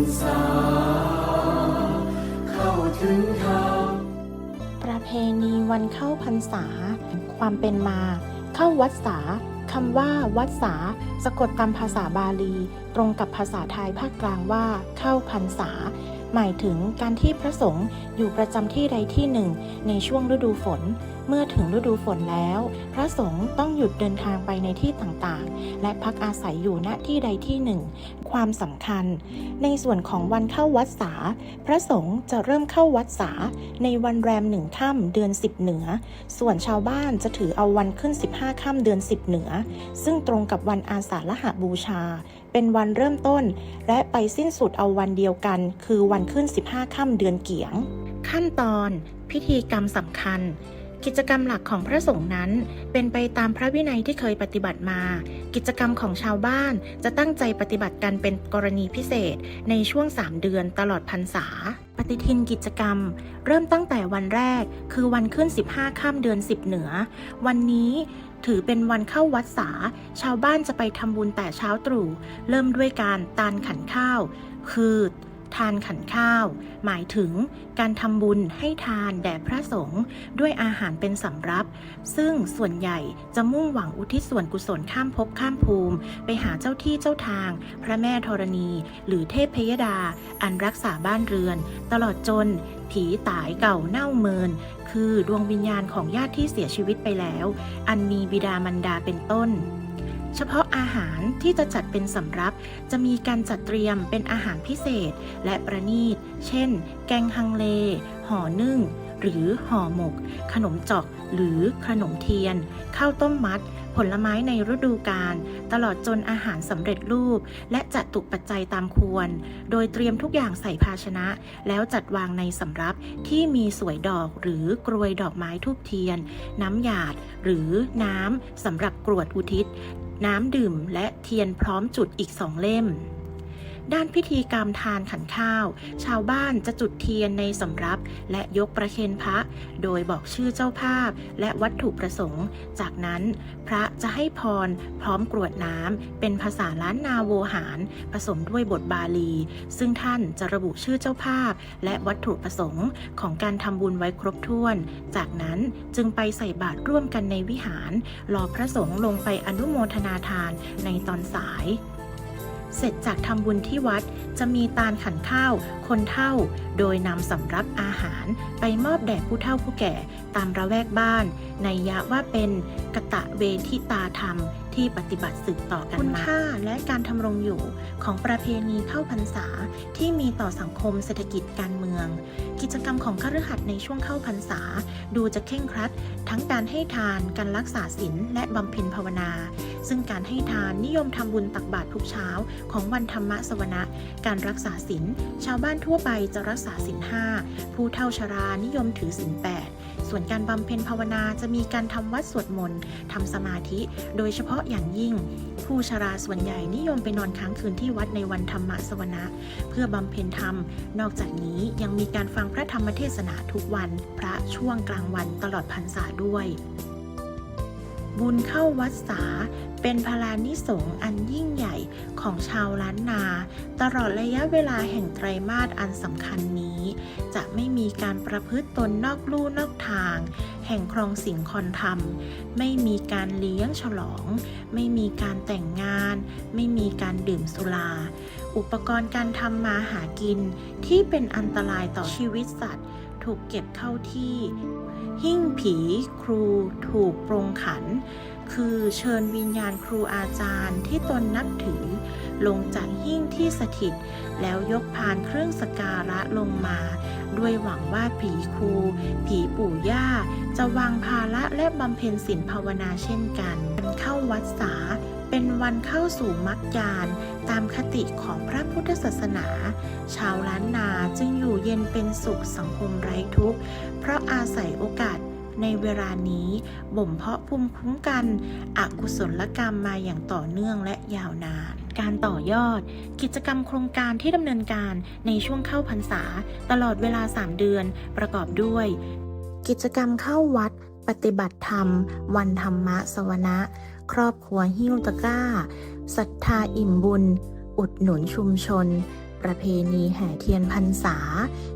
รษา เข้าถึงธรรมประเพณีวันเข้าพรรษา ความเป็นมา เข้าวัดสาคำว่า วัดสา สะกดตามภาษาบาลี ตรงกับภาษาไทยภาคกลางว่า เข้าพรรษา หมายถึงการที่พระสงฆ์อยู่ประจำที่ใดที่หนึ่ง ในช่วงฤดูฝนเมื่อถึงฤดูฝนแล้ว พระสงฆ์ต้องหยุดเดินทางไปในที่ต่างๆ และพักอาศัยอยู่ณที่ใดที่หนึ่ง ความสำคัญ ในส่วนของวันเข้าวัดสา พระสงฆ์จะเริ่มเข้าวัดสา ในวันแรมหนึ่งค่ำเดือน10เหนือ ส่วนชาวบ้านจะถือเอาวันขึ้น 15ค่ำเดือน10เหนือ ซึ่งตรงกับวันอาสาฬหบูชา เป็นวันเริ่มต้น และไปสิ้นสุดเอาวันเดียวกัน คือวันขึ้น 15ค่ำเดือนเกียง ขั้นตอน พิธีกรรมสำคัญ กิจกรรมหลักของพระสงฆ์นั้น เป็นไปตามพระวินัยที่เคยปฏิบัติมา กิจกรรมของชาวบ้านจะตั้งใจปฏิบัติกันเป็นกรณีพิเศษ ในช่วง 3 เดือนตลอดพรรษา ปฏิทินกิจกรรม เริ่มตั้งแต่วันแรก คือวันขึ้น 15ค่ำเดือน 10 เหนือ วันนี้ถือเป็นวันเข้าวัดสา ชาวบ้านจะไปทำบุญแต่เช้าตรู่ เริ่มด้วยการตานขันข้าว คือ ทานขันข้าว หมายถึงการทำบุญให้ทานแด่พระสงฆ์ด้วยอาหารเป็นสำรับ ซึ่งส่วนใหญ่จะมุ่งหวังอุทิศส่วนกุศลข้ามภพข้ามภูมิ ไปหาเจ้าที่เจ้าทาง พระแม่ธรณี หรือเทพพยดา อันรักษาบ้านเรือน ตลอดจน ผีตายเก่าเน่าเมิน คือดวงวิญญาณของญาติที่เสียชีวิตไปแล้ว อันมีบิดามารดาเป็นต้น เฉพาะอาหารที่จะจัดเป็นสำรับ จะมีการจัดเตรียมเป็นอาหารพิเศษ และประณีต เช่น แกงฮังเล ห่อนึ่ง หรือห่อหมก ขนมจอก หรือขนมเทียน ข้าวต้มมัด ผลไม้ในฤดูกาลตลอดจนอาหารสำเร็จรูป และจัดตุกปัจจัยตามควร โดยเตรียมทุกอย่างใส่ภาชนะ แล้วจัดวางในสำรับที่มีสวยดอกหรือกรวยดอกไม้ทูบเทียน น้ำหยาด หรือน้ำสำหรับกรวดอุทิศ น้ำดื่มและเทียนพร้อมจุดอีกสองเล่ม ด้านพิธีกรรมทานขันข้าว ชาวบ้านจะจุดเทียนในสำรับ และยกประเคนพระ โดยบอกชื่อเจ้าภาพ และวัตถุประสงค์ จากนั้นพระจะให้พรพร้อมกรวดน้ำเป็นภาษาล้านนาโวหาร ผสมด้วยบทบาลี ซึ่งท่านจะระบุชื่อเจ้าภาพ และวัตถุประสงค์ของการทำบุญไว้ครบถ้วน จากนั้นจึงไปใส่บาตรร่วมกันในวิหารรอพระสงฆ์ลงไปอนุโมทนาทานในตอนสาย เสร็จจากทำบุญที่วัดจะมีตาลขันข้าว คนเท่า โดยนำสำรับอาหารไปมอบแด่ผู้เฒ่าผู้แก่ตามระแวกบ้าน ในยะว่าเป็นกตะเวทิตาธรรมที่ปฏิบัติสืบต่อกันมาคุณค่าและการทำรงอยู่ของประเพณีเข้าพรรษาที่มีต่อสังคมเศรษฐกิจการเมือง กิจกรรมของคฤหัสถ์ในช่วงเข้าพรรษา ดูจะเข่งครัด ทั้งการให้ทานการรักษาศีลและบำเพ็ญภาวนา ซึ่งการให้ทานนิยมทำบุญตักบาตรทุกเช้าของวันธรรมสวนะ การรักษาศีลชาวบ้านทั่วไปจะรักษาศีลห้าผู้เฒ่าชรานิยมถือศีลแปดส่วนการบำเพ็ญภาวนาจะมีการทำวัดสวดมนต์ทำสมาธิ โดยเฉพาะอย่างยิ่ง ผู้ชราส่วนใหญ่นิยมไปนอนค้างคืนที่วัดในวันธรรมสวนะ เพื่อบำเพ็ญธรรม นอกจากนี้ยังมีการฟังพระธรรมเทศนาทุกวัน พระช่วงกลางวันตลอดพรรษาด้วย บุญเข้าวัดสา เป็นพลานิสงส์อันยิ่งใหญ่ของชาวล้านนา ตลอดระยะเวลาแห่งไตรมาสอันสำคัญนี้ จะไม่มีการประพฤติตนนอกลู่นอกทาง แห่งครองสิ่งคอนธรรม ไม่มีการเลี้ยงฉลอง ไม่มีการแต่งงาน ไม่มีการดื่มสุรา อุปกรณ์การทำมาหากินที่เป็นอันตรายต่อชีวิตสัตว์ ถูกเก็บเข้าที่ หิ้งผีครูถูกปรงขัน คือเชิญวิญญาณครูอาจารย์ที่ตนนับถือ ลงจากหิ้งที่สถิต แล้วยกพานเครื่องสการะลงมา ด้วยหวังว่าผีครู ผีปู่ย่า จะวางภาระและบำเพ็ญศีลภาวนาเช่นกันเข้าวัดสา เป็นวันเข้าสู่มรรคญาณตามคติของพระพุทธศาสนา ชาวล้านนาจึงอยู่เย็นเป็นสุขสังคมไร้ทุกข์ เพราะอาศัยโอกาสในเวลานี้บ่มเพาะภูมิคุ้มกันอกุศลกรรมมาอย่างต่อเนื่องและยาวนาน การต่อยอด กิจกรรมโครงการที่ดำเนินการในช่วงเข้าพรรษา ตลอดเวลา 3 เดือนประกอบด้วย กิจกรรมเข้าวัด ปฏิบัติธรรม วันธรรมะสวนะ ครอบครัวหิ้วตะกร้าศรัทธาอิ่มบุญ อุดหนุนชุมชน ประเพณีแห่เทียนพรรษา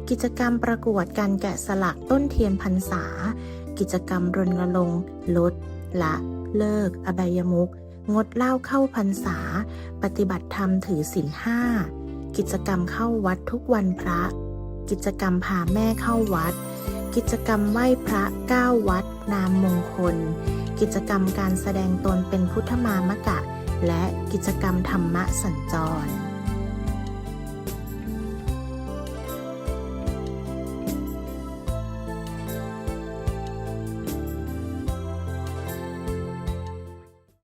กิจกรรมประกวดการแกะสลักต้นเทียนพรรษา กิจกรรมรณรงค์ลด ละ เลิก อบายมุกงดเหล้าเข้าพรรษา ปฏิบัติธรรมถือศีลห้า กิจกรรมเข้าวัดทุกวันพระ กิจกรรมพาแม่เข้าวัด กิจกรรมไหว้พระเก้าวัด นามมงคล กิจกรรมการแสดงตนเป็นพุทธมามกะ และกิจกรรมธรรมะสัญจร